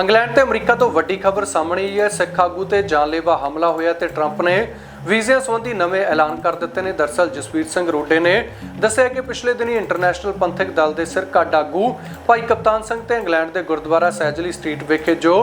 England ਤੇ America ਤੋਂ ਵੱਡੀ ਖਬਰ ਸਾਹਮਣੇ ਆਈ ਹੈ। ਸਿੱਖ ਆਗੂ ਤੇ ਜਾਨਲੇਵਾ ਹਮਲਾ ਹੋਇਆ ਤੇ ਟਰੰਪ ਨੇ ਵੀਜ਼ਿਆਂ ਸੰਬੰਧੀ ਨਵੇਂ ਐਲਾਨ ਕਰ ਦਿੱਤੇ ਨੇ। ਦਰਸਲ ਜਸਵੀਰ ਸਿੰਘ ਰੋਡੇ ਨੇ ਦੱਸਿਆ ਕਿ ਪਿਛਲੇ ਦਿਨੀ ਇੰਟਰਨੈਸ਼ਨਲ ਪੰਥਕ ਦਲ ਦੇ ਸਿਰਕੱਢ ਆਗੂ ਭਾਈ ਕਪਤਾਨ ਸਿੰਘ ਤੇ ਇੰਗਲੈਂਡ ਦੇ ਗੁਰਦੁਆਰਾ ਸੈਜਲੀ ਸਟਰੀਟ ਵਿਖੇ ਜੋ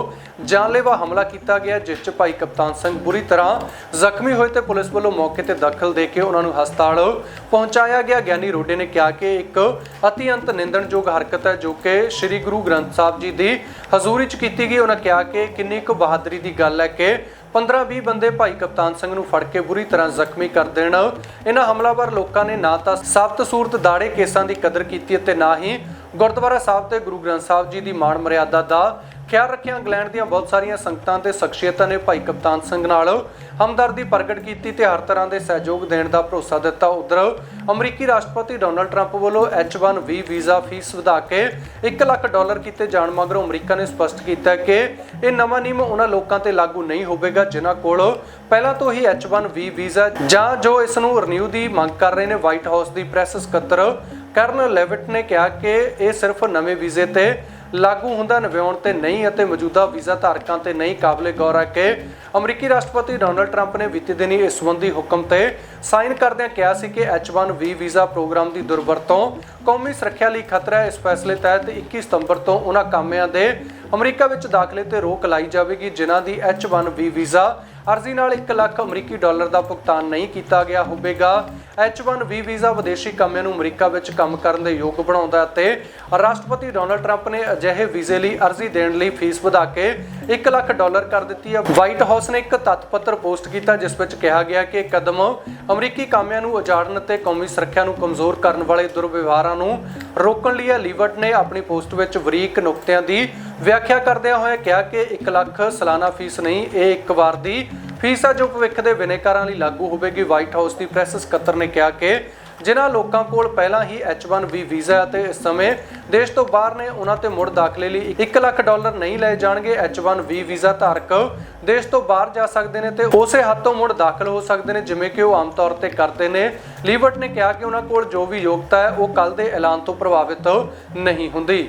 ਜਾਨਲੇਵਾ ਹਮਲਾ ਕੀਤਾ ਗਿਆ, ਜਿਸ 'ਚ ਭਾਈ ਕਪਤਾਨ ਸਿੰਘ ਬੁਰੀ ਤਰ੍ਹਾਂ ਜ਼ਖਮੀ ਹੋਏ ਤੇ ਪੁਲਿਸ ਵੱਲੋਂ ਮੌਕੇ ਤੇ ਦਖਲ ਦੇ ਕੇ ਉਹਨਾਂ ਨੂੰ ਹਸਪਤਾਲ ਪਹੁੰਚਾਇਆ ਗਿਆ। ਗਿਆਨੀ ਰੋਡੇ ਨੇ ਕਿਹਾ ਕਿ ਇੱਕ ਅਤਿਅੰਤ ਨਿੰਦਣਯੋਗ ਹਰਕਤ ਹੈ, ਜੋ ਕਿ ਸ੍ਰੀ ਗੁਰੂ ਗ੍ਰੰਥ ਸਾਹਿਬ ਜੀ ਦੀ ਹਜ਼ੂਰੀ 'ਚ ਕੀਤੀ ਗਈ। ਉਹਨਾਂ ਕਿਹਾ ਕਿ ਕਿੰਨੀ ਕੁ ਬਹਾਦਰੀ ਦੀ ਗੱਲ ਹੈ ਕਿ 15-20 ਬੰਦੇ ਭਾਈ ਕਪਤਾਨ ਸਿੰਘ ਨੂੰ ਫੜ ਕੇ ਬੁਰੀ ਤਰ੍ਹਾਂ ਜ਼ਖਮੀ ਕਰ ਦੇਣ। ਇਹਨਾਂ ਹਮਲਾਵਰ ਲੋਕਾਂ ਨੇ ਨਾ ਤਾਂ ਸਾਬਤ ਸੂਰਤ ਦਾੜੇ ਕੇਸਾਂ ਦੀ ਕਦਰ ਕੀਤੀ ਅਤੇ ਨਾ ਹੀ ਗੁਰਦੁਆਰਾ ਸਾਹਿਬ ਤੇ ਗੁਰੂ ਗ੍ਰੰਥ ਸਾਹਿਬ ਜੀ ਦੀ ਮਾਣ ਮਰਿਆਦਾ ਦਾ ਖਿਆਲ ਰੱਖਿਆ, ਇੰਗਲੈਂਡ ਦੀਆਂ ਬਹੁਤ ਸਾਰੀਆਂ ਸੰਗਤਾਂ ਤੇ ਸ਼ਖਸੀਅਤਾਂ ਨੇ ਭਾਈ ਕਪਤਾਨ ਸਿੰਘ ਨਾਲ ਹਮਦਰਦੀ ਪ੍ਰਗਟ ਕੀਤੀ ਤੇ ਹਰ ਤਰ੍ਹਾਂ ਦੇ ਸਹਿਯੋਗ ਦੇਣ ਦਾ ਭਰੋਸਾ ਦਿੱਤਾ। ਉਧਰ ਅਮਰੀਕੀ ਰਾਸ਼ਟਰਪਤੀ ਡੋਨਲਡ ਟਰੰਪ ਵੱਲੋਂ H1B ਵੀਜ਼ਾ ਫੀਸ ਵਧਾ ਕੇ 1 ਲੱਖ ਡਾਲਰ ਕੀਤੇ ਜਾਣ ਮਗਰੋਂ ਅਮਰੀਕਾ ਨੇ ਸਪਸ਼ਟ ਕੀਤਾ ਕਿ ਇਹ ਨਵਾਂ ਨਿਯਮ ਉਹਨਾਂ ਲੋਕਾਂ ਤੇ ਲਾਗੂ ਨਹੀਂ ਹੋਵੇਗਾ ਜਿਨ੍ਹਾਂ ਕੋਲ ਪਹਿਲਾਂ ਤੋਂ ਹੀ H1B ਵੀਜ਼ਾ ਜਾਂ ਜੋ ਇਸ ਨੂੰ ਰਿਨਿਊ ਦੀ ਮੰਗ ਕਰ ਰਹੇ ਨੇ ਵਾਈਟ ਹਾਊਸ ਦੀ ਪ੍ਰੈਸ ਸਕੱਤਰ ਕਰਨ ਲੈਵਿਟ ਨੇ ਕਿਹਾ ਕਿ ਇਹ ਸਿਰਫ ਨਵੇਂ ਵੀਜ਼ੇ ਤੇ ਲਾਗੂ ਹੁੰਦਾ, ਨਵਿਆਉਣ ਤੇ ਨਹੀਂ ਅਤੇ ਮੌਜੂਦਾ ਵੀਜ਼ਾ ਧਾਰਕਾਂ ਤੇ ਨਹੀਂ ਕਾਬਲੇ ਗੌਰ ਹੈ ਕਿ ਅਮਰੀਕੀ ਰਾਸ਼ਟਰਪਤੀ ਡੋਨਲਡ ਟਰੰਪ ਨੇ ਬੀਤੇ ਦਿਨੀ ਇਸ ਸੰਬੰਧੀ ਹੁਕਮ ਤੇ ਸਾਈਨ ਕਰਦਿਆਂ ਕਿਹਾ ਸੀ ਕਿ H1B ਵੀਜ਼ਾ ਪ੍ਰੋਗਰਾਮ ਦੀ ਦੁਰਵਰਤੋਂ ਕੌਮੀ ਸੁਰੱਖਿਆ ਲਈ ਖਤਰਾ ਹੈ। ਇਸ ਫੈਸਲੇ ਤਹਿਤ 21 ਸਤੰਬਰ ਤੋਂ ਉਹਨਾਂ ਕਾਮਿਆਂ ਦੇ ਅਮਰੀਕਾ ਵਿੱਚ ਦਾਖਲੇ ਤੇ ਰੋਕ ਲਾਈ ਜਾਵੇਗੀ, ਜਿਨ੍ਹਾਂ ਦੀ H1B ਵੀਜ਼ਾ ਅਰਜ਼ੀ ਨਾਲ 1 ਲੱਖ ਅਮਰੀਕੀ ਡਾਲਰ ਦਾ ਭੁਗਤਾਨ ਨਹੀਂ ਕੀਤਾ ਗਿਆ ਹੋਵੇਗਾ। H1B ਵੀਜ਼ਾ ਵਿਦੇਸ਼ੀ ਕਾਮਿਆਂ ਨੂੰ ਅਮਰੀਕਾ ਵਿੱਚ ਕੰਮ ਕਰਨ ਦੇ ਯੋਗ ਬਣਾਉਂਦਾ ਅਤੇ ਰਾਸ਼ਟਰਪਤੀ ਡੋਨਲਡ ਟਰੰਪ ਨੇ ਅਜਿਹੇ ਵੀਜ਼ੇ ਲਈ ਅਰਜ਼ੀ ਦੇਣ ਲਈ ਫੀਸ ਵਧਾ ਕੇ 1 ਲੱਖ ਡਾਲਰ ਕਰ ਦਿੱਤੀ ਹੈ। ਵਾਈਟ ਹਾਊਸ ਨੇ ਇੱਕ ਤੱਤ ਪੱਤਰ ਪੋਸਟ ਕੀਤਾ, ਜਿਸ ਵਿੱਚ ਕਿਹਾ ਗਿਆ ਕਿ ਇਹ ਕਦਮ ਅਮਰੀਕੀ ਕਾਮਿਆਂ ਨੂੰ ਉਜਾੜਨ ਅਤੇ ਕੌਮੀ ਸੁਰੱਖਿਆ ਨੂੰ ਕਮਜ਼ੋਰ ਕਰਨ ਵਾਲੇ ਦੁਰਵਿਵਹਾਰਾਂ ਨੂੰ ਰੋਕਣ ਲਈ ਹੈ ਲੀਵਰਟ ਨੇ ਆਪਣੀ ਪੋਸਟ ਵਿੱਚ ਵਰੀਕ ਨੁਕਤਿਆਂ ਦੀ ਵਿਆਖਿਆ ਕਰਦਿਆਂ ਹੋਇਆ ਕਿਹਾ ਕਿ 1 ਲੱਖ ਸਾਲਾਨਾ ਫੀਸ ਨਹੀਂ, ਇਹ ਇੱਕ ਵਾਰ ਦੀ ਫੀਸ ਹੈ ਜੋ ਭਵਿੱਖ ਦੇ ਬਿਨੇਕਾਰਾਂ ਲਈ ਲਾਗੂ ਹੋਵੇਗੀ। ਵਾਈਟ ਹਾਊਸ ਦੀ ਪ੍ਰੈਸ ਸਕੱਤਰ ਨੇ ਕਿਹਾ ਕਿ ਜਿਨ੍ਹਾਂ ਲੋਕਾਂ ਕੋਲ ਪਹਿਲਾਂ ਹੀ H1B ਵੀਜ਼ਾ ਹੈ ਅਤੇ ਇਸ ਸਮੇਂ ਦੇਸ਼ ਤੋਂ ਬਾਹਰ ਨੇ ਉਹਨਾਂ ਤੇ ਮੁੜ ਦਾਖਲੇ ਲਈ 1 ਲੱਖ ਡਾਲਰ ਨਹੀਂ ਲਏ ਜਾਣਗੇ। H1B ਵੀਜ਼ਾ ਧਾਰਕ ਦੇਸ਼ ਤੋਂ ਬਾਹਰ ਜਾ ਸਕਦੇ ਨੇ ਤੇ ਉਸੇ ਹੱਦ ਤੋਂ ਮੁੜ ਦਾਖਲ ਹੋ ਸਕਦੇ ਨੇ, ਜਿਵੇਂ ਕਿ ਉਹ ਆਮ ਤੌਰ ਤੇ ਕਰਦੇ ਨੇ। ਲੀਵਰਟ ਨੇ ਕਿਹਾ ਕਿ ਉਹਨਾਂ ਕੋਲ ਜੋ ਵੀ ਯੋਗਤਾ ਹੈ, ਉਹ ਕੱਲ ਦੇ ਐਲਾਨ ਤੋਂ ਪ੍ਰਭਾਵਿਤ ਨਹੀਂ ਹੁੰਦੀ।